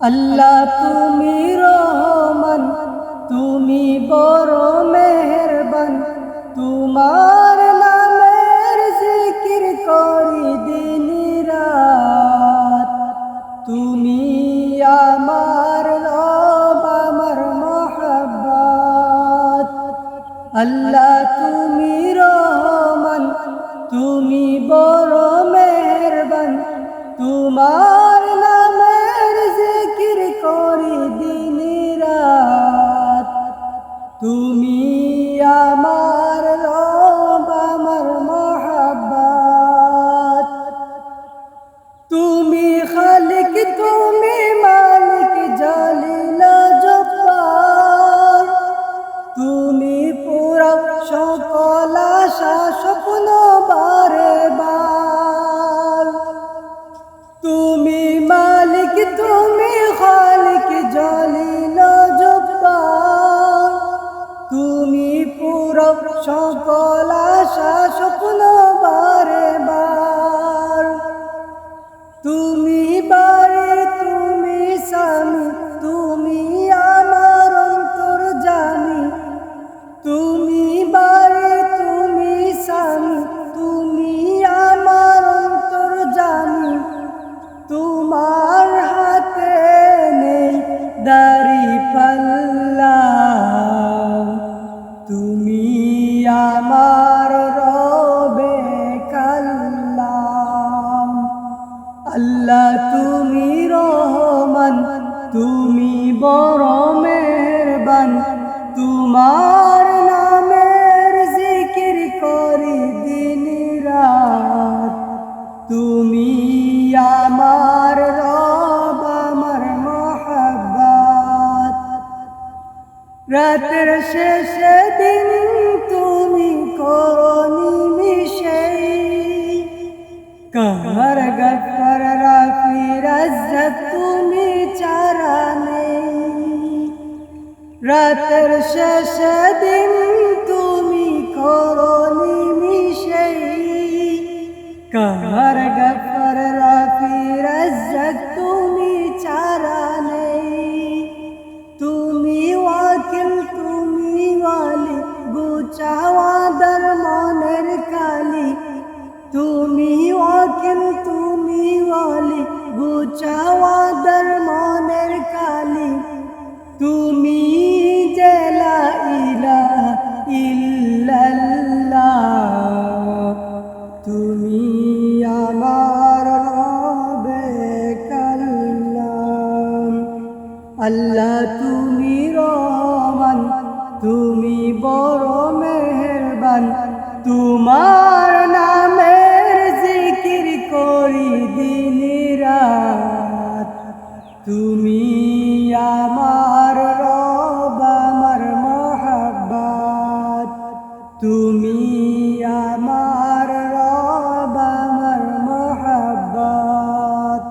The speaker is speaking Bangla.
আল্লাহ তুমি রহমান, তুমি বড় মেহেরবান। তোমার নামের জিকির করি দিন রাত। তুমি আমার রব, আমার মহাব্বত। আল্লাহ তুমি রহমান, তুমি বড় মেহেরবান। তোমার আশা স্বপ্ন বারে। বার তুমি মালিক, তুমি খালিক জালিল জব্বার তুমি পুরা সকল আশা স্বপ্ন বারে বার। তুমি dari রাতের শেষে দিন তুমি করনি মিশাই কাহার গফর রাফি রাজ্জাক তুমি চারা নেই। রাতের শেষে দিন তুমি করনি মিশাই কাহার গফর গুচাওয়াদার মনের কালি। তুমি ওয়াকিল তুমি ওয়ালি গুচাওয়াদার মনের কালি। তুমি জেলা ইলা ইল্লাল্লাহ। তুমি আমার রবে কাল্লাম। আল্লাহ, তুমি রহমান, তুমি বড় মেহেরবান তোমার নামের জিকির করি দিন রাত। তুমি আমার রব আমার মহাব্বাত। তুমি আমার